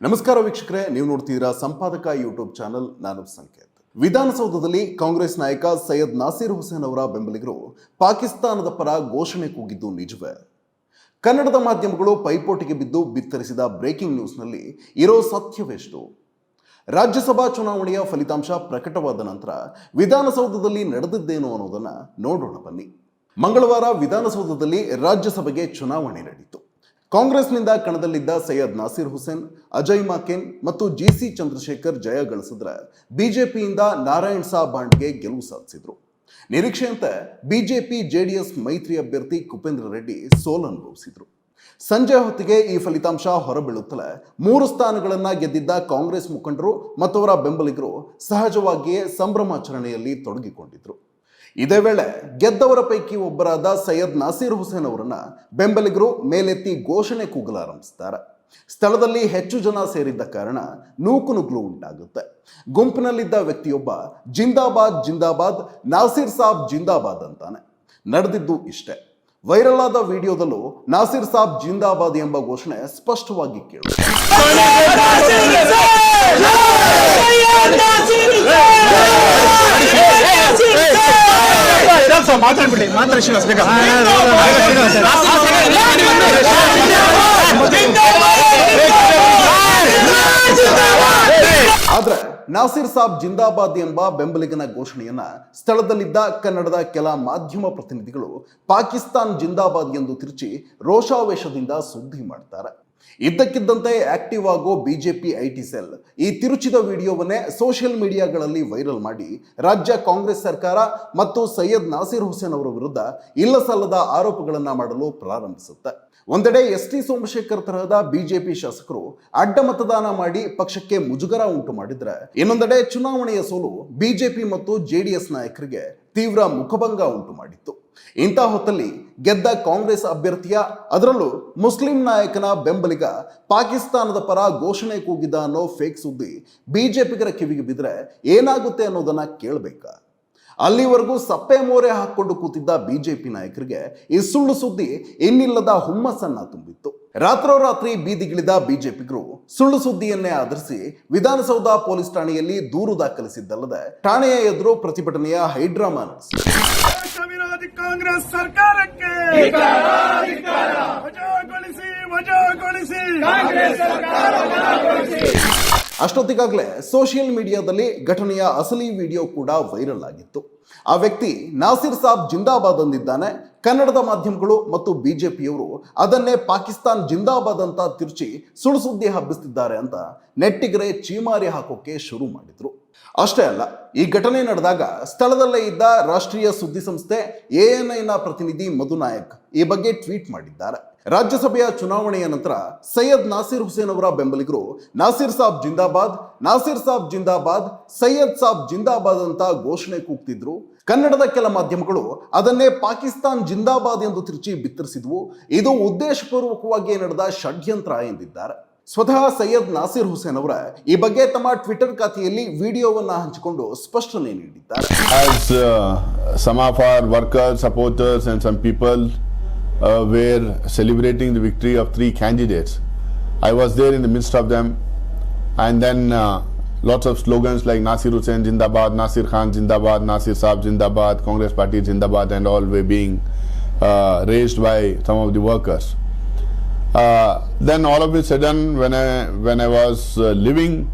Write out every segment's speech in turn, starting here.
ನಮಸ್ಕಾರ ವೀಕ್ಷಕರೇ, ನೀವು ನೋಡ್ತಿದ್ದೀರಾ ಸಂಪಾದಕ ಯೂಟ್ಯೂಬ್ ಚಾನಲ್ ನಾನು ಸಂಕೇತ್. ವಿಧಾನಸೌಧದಲ್ಲಿ ಕಾಂಗ್ರೆಸ್ ನಾಯಕ ಸೈಯದ್ ನಾಸೀರ್ ಹುಸೇನ್ ಅವರ ಬೆಂಬಲಿಗರು ಪಾಕಿಸ್ತಾನದ ಪರ ಘೋಷಣೆ ಕೂಗಿದ್ದು ನಿಜವೇ. ಕನ್ನಡದ ಮಾಧ್ಯಮಗಳು ಪೈಪೋಟಿಗೆ ಬಿದ್ದು ಬಿತ್ತರಿಸಿದ ಬ್ರೇಕಿಂಗ್ ನ್ಯೂಸ್ನಲ್ಲಿ ಇರೋ ಸತ್ಯವೆಷ್ಟು ರಾಜ್ಯಸಭಾ ಚುನಾವಣೆಯ ಫಲಿತಾಂಶ ಪ್ರಕಟವಾದ ನಂತರ ವಿಧಾನಸೌಧದಲ್ಲಿ ನಡೆದಿದ್ದೇನು ಅನ್ನೋದನ್ನು ನೋಡೋಣ ಬನ್ನಿ. ಮಂಗಳವಾರ ವಿಧಾನಸೌಧದಲ್ಲಿ ರಾಜ್ಯಸಭೆಗೆ ಚುನಾವಣೆ ನಡೆಯಿತು ಕಾಂಗ್ರೆಸ್ನಿಂದ ಕಣದಲ್ಲಿದ್ದ ಸೈಯದ್ ನಾಸಿರ್ ಹುಸೇನ್, ಅಜಯ್ ಮಾಕೆನ್ ಮತ್ತು ಜಿ ಸಿ ಚಂದ್ರಶೇಖರ್ ಜಯ ಗಳಿಸಿದ್ರೆ ಬಿಜೆಪಿಯಿಂದ ನಾರಾಯಣ್ ಸಾ ಬಾಂಡ್ಗೆ ಗೆಲುವು ಸಾಧಿಸಿದ್ರು. ನಿರೀಕ್ಷೆಯಂತೆ ಬಿಜೆಪಿ, ಜೆಡಿಎಸ್ ಮೈತ್ರಿ ಅಭ್ಯರ್ಥಿ ಕುಪೇಂದ್ರ ರೆಡ್ಡಿ ಸೋಲನುಭವಿಸಿದ್ರು ಸಂಜೆ ಹೊತ್ತಿಗೆ ಈ ಫಲಿತಾಂಶ ಹೊರಬೀಳುತ್ತಲೇ ಮೂರು ಸ್ಥಾನಗಳನ್ನು ಗೆದ್ದಿದ್ದ ಕಾಂಗ್ರೆಸ್ ಮುಖಂಡರು ಮತ್ತು ಅವರ ಬೆಂಬಲಿಗರು ಸಹಜವಾಗಿಯೇ ಸಂಭ್ರಮಾಚರಣೆಯಲ್ಲಿ ತೊಡಗಿಕೊಂಡಿದ್ರು. ಇದೇ ವೇಳೆ ಗೆದ್ದವರ ಪೈಕಿ ಒಬ್ಬರಾದ ಸೈಯದ್ ನಾಸೀರ್ ಹುಸೇನ್ ಅವರನ್ನ ಬೆಂಬಲಿಗರು ಮೇಲೆತ್ತಿ ಘೋಷಣೆ ಕೂಗಲಾರಂಭಿಸ್ತಾರೆ. ಸ್ಥಳದಲ್ಲಿ ಹೆಚ್ಚು ಜನ ಸೇರಿದ್ದ ಕಾರಣ ನೂಕು ನುಗ್ಲು ಉಂಟಾಗುತ್ತೆ. ಗುಂಪಿನಲ್ಲಿದ್ದ ವ್ಯಕ್ತಿಯೊಬ್ಬ ಜಿಂದಾಬಾದ್ ಜಿಂದಾಬಾದ್, ನಾಸೀರ್ ಸಾಬ್ ಜಿಂದಾಬಾದ್ ಅಂತಾನೆ. ನಡೆದಿದ್ದು ಇಷ್ಟೇ. ವೈರಲ್ ಆದ ವಿಡಿಯೋದಲ್ಲೂ ನಾಸೀರ್ ಸಾಬ್ ಜಿಂದಾಬಾದ್ ಎಂಬ ಘೋಷಣೆ ಸ್ಪಷ್ಟವಾಗಿ ಕೇಳುತ್ತೆ. ಮಾತಾಡ್ಬಿಡಿ ಮಾತಾಡಿ ಶ್ರೀನಿವಾಸ್ ಆದ್ರೆ ನಾಸೀರ್ ಸಾಬ್ ಜಿಂದಾಬಾದ್ ಎಂಬ ಬೆಂಬಲಿಗನ ಘೋಷಣೆಯನ್ನ ಸ್ಥಳದಲ್ಲಿದ್ದ ಕನ್ನಡದ ಕೆಲ ಮಾಧ್ಯಮ ಪ್ರತಿನಿಧಿಗಳು ಪಾಕಿಸ್ತಾನ್ ಜಿಂದಾಬಾದ್ ಎಂದು ತಿರುಚಿ ರೋಷಾವೇಶದಿಂದ ಸುದ್ದಿ ಮಾಡ್ತಾರೆ ಇದ್ದಕ್ಕಿದ್ದಂತೆ ಆಕ್ಟಿವ್ ಆಗೋ ಬಿಜೆಪಿ ಐಟಿ ಸೆಲ್ ಈ ತಿರುಚಿದ ವಿಡಿಯೋವನ್ನೇ ಸೋಷಿಯಲ್ ಮೀಡಿಯಾಗಳಲ್ಲಿ ವೈರಲ್ ಮಾಡಿ ರಾಜ್ಯ ಕಾಂಗ್ರೆಸ್ ಸರ್ಕಾರ ಮತ್ತು ಸೈಯದ್ ನಾಸೀರ್ ಹುಸೇನ್ ಅವರ ವಿರುದ್ಧ ಇಲ್ಲಸಲ್ಲದ ಆರೋಪಗಳನ್ನು ಮಾಡಲು ಪ್ರಾರಂಭಿಸುತ್ತೆ. ಒಂದೆಡೆ ಎಸ್ ಟಿ ಸೋಮಶೇಖರ್ ತರಹದ ಬಿಜೆಪಿ ಶಾಸಕರು ಅಡ್ಡ ಮತದಾನ ಮಾಡಿ ಪಕ್ಷಕ್ಕೆ ಮುಜುಗರ ಉಂಟು ಮಾಡಿದ್ರೆ, ಇನ್ನೊಂದೆಡೆ ಚುನಾವಣೆಯ ಸೋಲು ಬಿಜೆಪಿ ಮತ್ತು ಜೆಡಿಎಸ್ ನಾಯಕರಿಗೆ ತೀವ್ರ ಮುಖಭಂಗ ಉಂಟು ಮಾಡಿತ್ತು. ಇಂಥ ಹೊತ್ತಲ್ಲಿ ಗೆದ್ದ ಕಾಂಗ್ರೆಸ್ ಅಭ್ಯರ್ಥಿಯ ಅದರಲ್ಲೂ ಮುಸ್ಲಿಂ ನಾಯಕನ ಬೆಂಬಲಿಗ ಪಾಕಿಸ್ತಾನದ ಪರ ಘೋಷಣೆ ಕೂಗಿದ ಅನ್ನೋ ಫೇಕ್ ಸುದ್ದಿ ಬಿಜೆಪಿಗರ ಕಿವಿಗೆ ಬಿದ್ದರೆ ಏನಾಗುತ್ತೆ ಅನ್ನೋದನ್ನ ಕೇಳಬೇಕಾ? ಅಲ್ಲಿವರೆಗೂ ಸಪ್ಪೆ ಮೋರೆ ಹಾಕೊಂಡು ಕೂತಿದ್ದ ಬಿಜೆಪಿ ನಾಯಕರಿಗೆ ಈ ಸುಳ್ಳು ಸುದ್ದಿ ಇನ್ನಿಲ್ಲದ ಹುಮ್ಮಸ್ಸನ್ನ ತುಂಬಿತ್ತು. ರಾತ್ರೋರಾತ್ರಿ ಬೀದಿಗಿಳಿದ ಬಿಜೆಪಿಗರು ಸುಳ್ಳು ಸುದ್ದಿಯನ್ನೇ ಆಧರಿಸಿ ವಿಧಾನಸೌಧ ಪೊಲೀಸ್ ಠಾಣೆಯಲ್ಲಿ ದೂರು ದಾಖಲಿಸಿದ್ದಲ್ಲದೆ ಠಾಣೆಯ ಎದುರು ಪ್ರತಿಭಟನೆಯ ಹೈಡ್ರಾಮಾ ಕಾಂಗ್ರೆಸ್ ಸರ್ಕಾರಕ್ಕೆ ವಜಾಗೊಳಿಸಿ ವಜಾಗೊಳಿಸಿ. ಅಷ್ಟೊತ್ತಿಗಾಗಲೇ ಸೋಷಿಯಲ್ ಮೀಡಿಯಾದಲ್ಲಿ ಘಟನೆಯ ಅಸಲಿ ವಿಡಿಯೋ ಕೂಡ ವೈರಲ್ ಆಗಿತ್ತು. ಆ ವ್ಯಕ್ತಿ ನಾಸಿರ್ ಸಾಬ್ ಜಿಂದಾಬಾದ್ ಅಂದಿದ್ದಾನೆ. ಕನ್ನಡದ ಮಾಧ್ಯಮಗಳು ಮತ್ತು ಬಿಜೆಪಿಯವರು ಅದನ್ನೇ ಪಾಕಿಸ್ತಾನ್ ಜಿಂದಾಬಾದ್ ಅಂತ ತಿರುಚಿ ಸುಳ್ಳು ಸುದ್ದಿ ಹಬ್ಬಿಸ್ತಿದ್ದಾರೆ ಅಂತ ನೆಟ್ಟಿಗರೆ ಚೀಮಾರಿ ಹಾಕೋಕೆ ಶುರು ಮಾಡಿದ್ರು. ಅಷ್ಟೇ ಅಲ್ಲ, ಈ ಘಟನೆ ನಡೆದಾಗ ಸ್ಥಳದಲ್ಲೇ ಇದ್ದ ರಾಷ್ಟ್ರೀಯ ಸುದ್ದಿ ಸಂಸ್ಥೆ ಎಎನ್ಐನ ಪ್ರತಿನಿಧಿ ಮಧು ನಾಯಕ್ ಈ ಬಗ್ಗೆ ಟ್ವೀಟ್ ಮಾಡಿದ್ದಾರೆ. ರಾಜ್ಯಸಭೆಯ ಚುನಾವಣೆಯ ನಂತರ ಸೈಯದ್ ನಾಸಿರ್ ಹುಸೇನ್ ಅವರ ಬೆಂಬಲಿಗರು ನಾಸಿರ್ ಸಾಬ್ ಜಿಂದಾಬಾದ್, ನಾಸಿರ್ ಸಾಬ್ ಜಿಂದಾಬಾದ್, ಸೈಯದ್ ಸಾಬ್ ಜಿಂದಾಬಾದ್ ಅಂತ ಘೋಷಣೆ ಕೂಗ್ತಿದ್ರು. ಕನ್ನಡದ ಕೆಲ ಮಾಧ್ಯಮಗಳು ಅದನ್ನೇ ಪಾಕಿಸ್ತಾನ್ ಜಿಂದಾಬಾದ್ ಎಂದು ತಿರುಚಿ ಬಿತ್ತರಿಸಿದ್ವು. ಇದು ಉದ್ದೇಶಪೂರ್ವಕವಾಗಿ ನಡೆದ ಷಡ್ಯಂತ್ರ ಎಂದಿದ್ದಾರೆ. ಸ್ವತಃ ಸೈಯದ್ ನಾಸೀರ್ ಹುಸೇನ್ ಅವರ ಈ ಬಗ್ಗೆ ತಮ್ಮ ಟ್ವಿಟರ್ ಖಾತೆಯಲ್ಲಿ ವಿಡಿಯೋವನ್ನು ಹಂಚಿಕೊಂಡು ಸ್ಪಷ್ಟನೆ ನೀಡಿದ್ದಾರೆ uh, of our workers, supporters, and some people uh, were celebrating the victory of three candidates. I was there in the midst of them, and then uh, lots of slogans like Nasir Hussain Jindabad, Nasir Khan Jindabad, Nasir Saab Jindabad, Congress Party Jindabad, and all were being uh, raised by some of the workers. Uh, then all of a sudden, when I when I was uh, living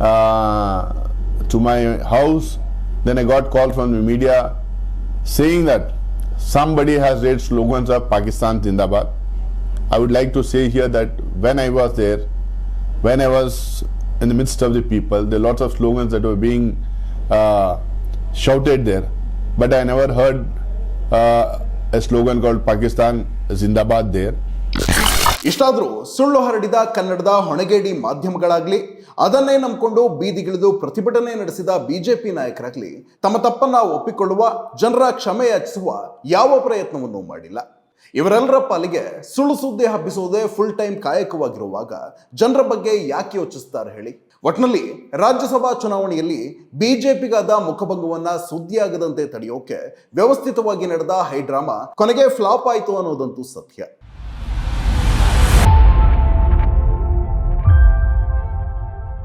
uh, to my house. Then I got call from the media saying that somebody has read slogans of Pakistan Zindabad. I would like to say here that when I was there, when I was in the midst of the people, there are lots of slogans that were being uh, shouted there, but I never heard uh, a slogan called Pakistan Zindabad there. ಇಷ್ಟಾದರೂ ಸುಳ್ಳು ಹರಡಿದ ಕನ್ನಡದ ಹೊಣೆಗೇಡಿ ಮಾಧ್ಯಮಗಳಾಗ್ಲಿ, ಅದನ್ನೇ ನಂಬಿಕೊಂಡು ಬೀದಿಗಿಳಿದು ಪ್ರತಿಭಟನೆ ನಡೆಸಿದ BJP ನಾಯಕರಾಗ್ಲಿ, ತಮ್ಮ ತಪ್ಪನ್ನ ಒಪ್ಪಿಕೊಳ್ಳುವ, ಜನರ ಕ್ಷಮೆ ಯಾಚಿಸುವ ಯಾವ ಪ್ರಯತ್ನವನ್ನು ಮಾಡಿಲ್ಲ. ಇವರೆಲ್ಲರ ಪಾಲಿಗೆ ಸುಳ್ಳು ಸುದ್ದಿ ಹಬ್ಬಿಸುವುದೇ ಫುಲ್ ಟೈಮ್ ಕಾಯಕವಾಗಿರುವಾಗ ಜನರ ಬಗ್ಗೆ ಯಾಕೆ ಯೋಚಿಸ್ತಾರೆ ಹೇಳಿ? ಒಟ್ನಲ್ಲಿ ರಾಜ್ಯಸಭಾ ಚುನಾವಣೆಯಲ್ಲಿ ಬಿಜೆಪಿಗಾದ ಮುಖಭಂಗವನ್ನ ಸುದ್ದಿಯಾಗದಂತೆ ತಡೆಯೋಕೆ ವ್ಯವಸ್ಥಿತವಾಗಿ ನಡೆದ ಹೈಡ್ರಾಮಾ ಕೊನೆಗೆ ಫ್ಲಾಪ್ ಆಯಿತು ಅನ್ನೋದಂತೂ ಸತ್ಯ.